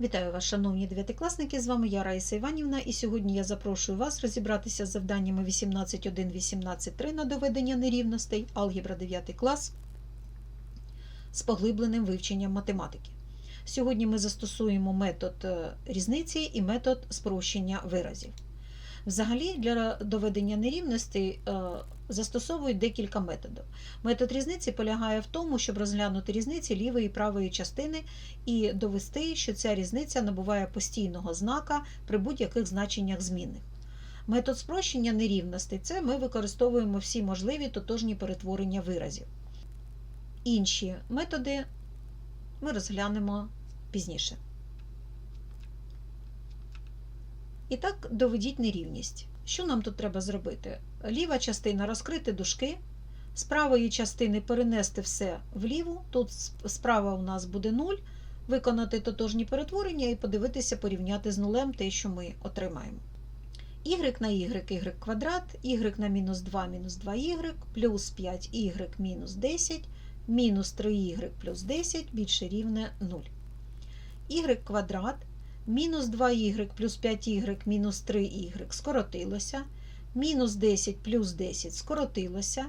Вітаю вас, шановні дев'ятикласники! З вами я Раїса Іванівна, і сьогодні я запрошую вас розібратися з завданнями 18.1-18.3 на доведення нерівностей, алгебра 9 клас з поглибленим вивченням математики. Сьогодні ми застосуємо метод е, різниці і метод спрощення виразів. Взагалі, для доведення нерівностей е, застосовують декілька методів. Метод різниці полягає в тому, щоб розглянути різниці лівої і правої частини і довести, що ця різниця набуває постійного знака при будь-яких значеннях змінних. Метод спрощення нерівностей це ми використовуємо всі можливі тотожні перетворення виразів. Інші методи ми розглянемо пізніше. І так, доведіть нерівність. Що нам тут треба зробити? Ліва частина розкрити дужки, з правої частини перенести все вліву. Тут справа у нас буде 0, виконати тотожні перетворення і подивитися, порівняти з нулем те, що ми отримаємо. y на y, y квадрат, y на мінус 2, мінус 2y, плюс 5y мінус 10, мінус 3y плюс 10 більше рівне 0. y квадрат мінус 2y плюс 5y мінус 3y скоротилося, мінус 10 плюс 10 скоротилося,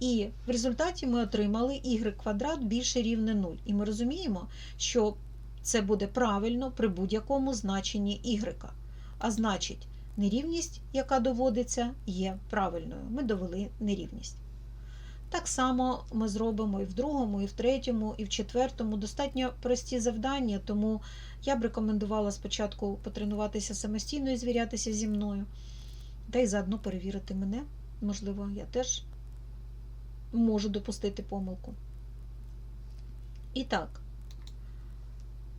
і в результаті ми отримали y квадрат більше рівне 0. І ми розуміємо, що це буде правильно при будь-якому значенні y. А значить, нерівність, яка доводиться, є правильною. Ми довели нерівність. Так само ми зробимо і в другому, і в третьому, і в четвертому. Достатньо прості завдання, тому я б рекомендувала спочатку потренуватися самостійно і звірятися зі мною, та й заодно перевірити мене. Можливо, я теж можу допустити помилку. І так,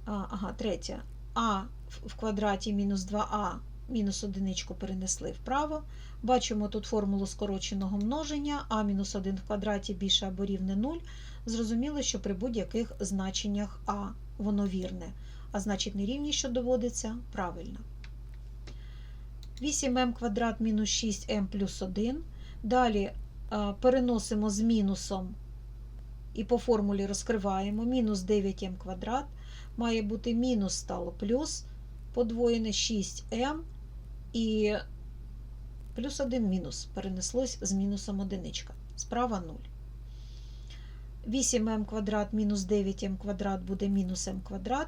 ага, третє. А в квадраті мінус 2а мінус одиничку перенесли вправо. Бачимо тут формулу скороченого множення, а мінус 1 в квадраті більше або рівне 0. Зрозуміло, що при будь-яких значеннях А воно вірне, а значить нерівність, що доводиться, правильно. 8м квадрат мінус 6м плюс 1. Далі переносимо з мінусом і по формулі розкриваємо. Мінус 9м квадрат має бути мінус стало плюс подвоєне 6м і плюс 1 мінус перенеслось з мінусом одиничка. Справа 0. 8м квадрат мінус 9м квадрат буде мінус м квадрат.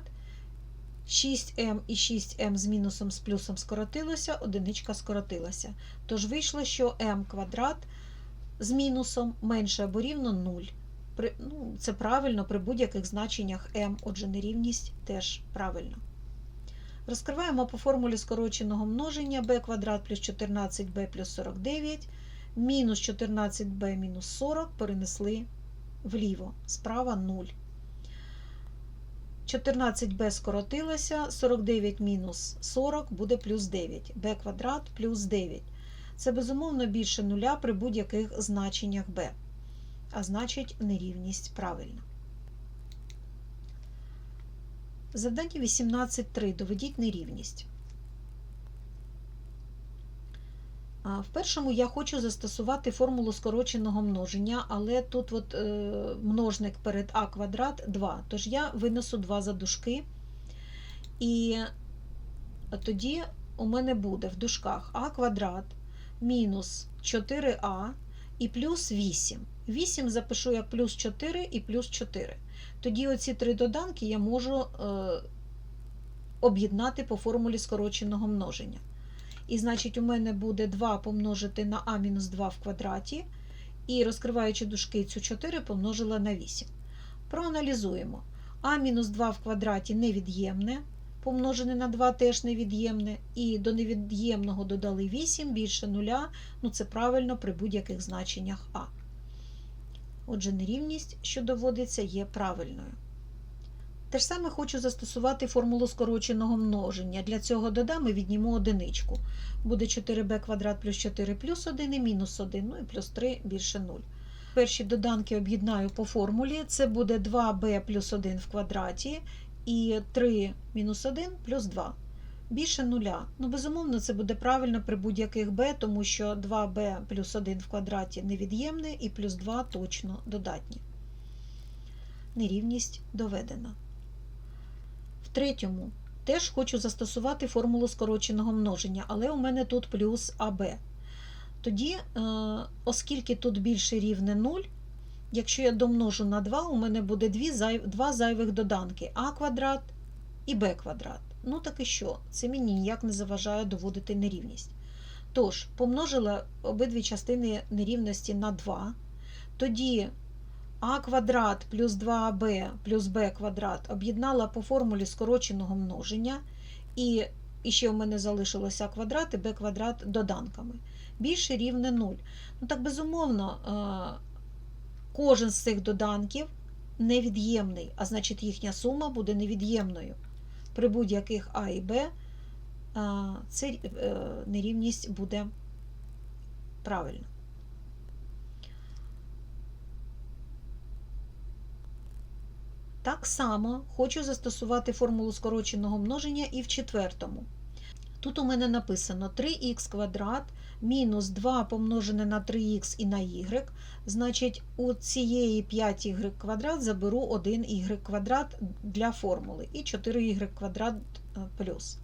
6м і 6м з мінусом з плюсом скоротилося, одиничка скоротилася. Тож вийшло, що м квадрат з мінусом менше або рівно 0. При, ну, Це правильно при будь-яких значеннях m, отже, нерівність теж правильно. Розкриваємо по формулі скороченого множення b квадрат плюс 14b плюс 49, мінус 14b мінус 40 перенесли вліво, справа 0. 14b скоротилося, 49 мінус 40 буде плюс 9, b квадрат плюс 9. Це безумовно більше нуля при будь-яких значеннях b, а значить нерівність правильна. Завдання 18.3. Доведіть нерівність. В першому я хочу застосувати формулу скороченого множення, але тут от е, множник перед а квадрат 2. Тож я винесу 2 за дужки. І тоді у мене буде в дужках а квадрат мінус 4а і плюс 8. 8 запишу як плюс 4 і плюс 4. Тоді оці три доданки я можу е, об'єднати по формулі скороченого множення. І, значить, у мене буде 2 помножити на а-2 в квадраті, і розкриваючи дужки, цю 4 помножила на 8. Проаналізуємо. А-2 в квадраті невід'ємне, помножене на 2 теж невід'ємне, і до невід'ємного додали 8 більше 0, ну це правильно при будь-яких значеннях А. Отже, нерівність, що доводиться, є правильною. Те ж саме хочу застосувати формулу скороченого множення. Для цього додам і відніму одиничку. Буде 4b квадрат плюс 4 плюс 1 і мінус 1, ну і плюс 3 більше 0. Перші доданки об'єднаю по формулі. Це буде 2b плюс 1 в квадраті і 3 мінус 1 плюс 2. Більше нуля. Ну, безумовно, це буде правильно при будь-яких b, тому що 2b плюс 1 в квадраті невід'ємне і плюс 2 точно додатні. Нерівність доведена. В третьому теж хочу застосувати формулу скороченого множення, але у мене тут плюс АБ. Тоді, е, оскільки тут більше рівне 0, якщо я домножу на 2, у мене буде дві зай- два зайвих доданки а квадрат і b квадрат. Ну так і що? Це мені ніяк не заважає доводити нерівність. Тож, помножила обидві частини нерівності на 2, тоді а квадрат плюс 2аб плюс b квадрат об'єднала по формулі скороченого множення, і, і ще у мене залишилося а квадрат і b квадрат доданками. Більше рівне 0. Ну так безумовно, е, кожен з цих доданків невід'ємний, а значить їхня сума буде невід'ємною. При будь-яких А і Б це е, нерівність буде правильна. Так само хочу застосувати формулу скороченого множення і в четвертому. Тут у мене написано 3х квадрат мінус 2 помножене на 3х і на y. Значить, у цієї 5y квадрат заберу 1y квадрат для формули і 4y квадрат е, плюс.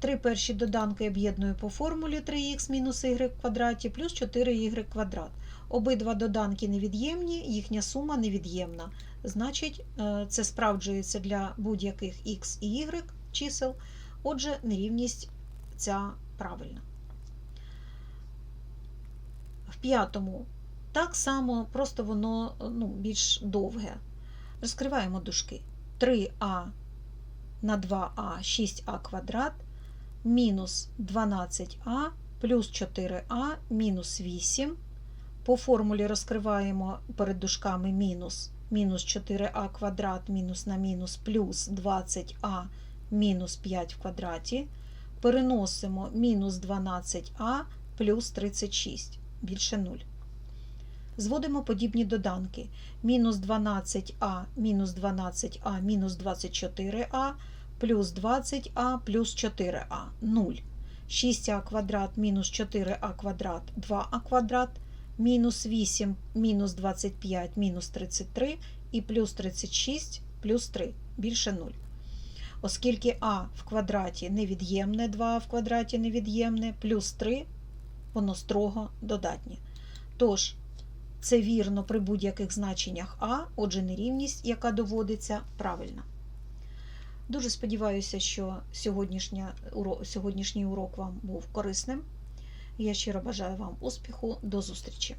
Три перші доданки об'єдную по формулі 3х мінус y квадраті плюс 4y квадрат. Обидва доданки невід'ємні, їхня сума невід'ємна. Значить, е, це справджується для будь-яких х і y чисел. Отже, нерівність ця правильна. П'ятому так само, просто воно ну, більш довге. Розкриваємо дужки. 3а на 2а 6а квадрат мінус 12а плюс 4а мінус 8. По формулі розкриваємо перед дужками мінус мінус 4а квадрат мінус на мінус плюс 20а мінус 5 в квадраті. Переносимо мінус 12а плюс 36 більше 0. Зводимо подібні доданки. Мінус 12а мінус 12а мінус 24а плюс 20а плюс 4а 0. 6а квадрат мінус 4а квадрат 2а квадрат мінус 8 мінус 25 мінус 33 і плюс 36 плюс 3 більше 0. Оскільки а в квадраті невід'ємне, 2а в квадраті невід'ємне, плюс 3 воно строго додатнє. Тож, це вірно при будь-яких значеннях А, отже, нерівність, яка доводиться, правильна. Дуже сподіваюся, що сьогоднішній урок вам був корисним. Я щиро бажаю вам успіху. До зустрічі!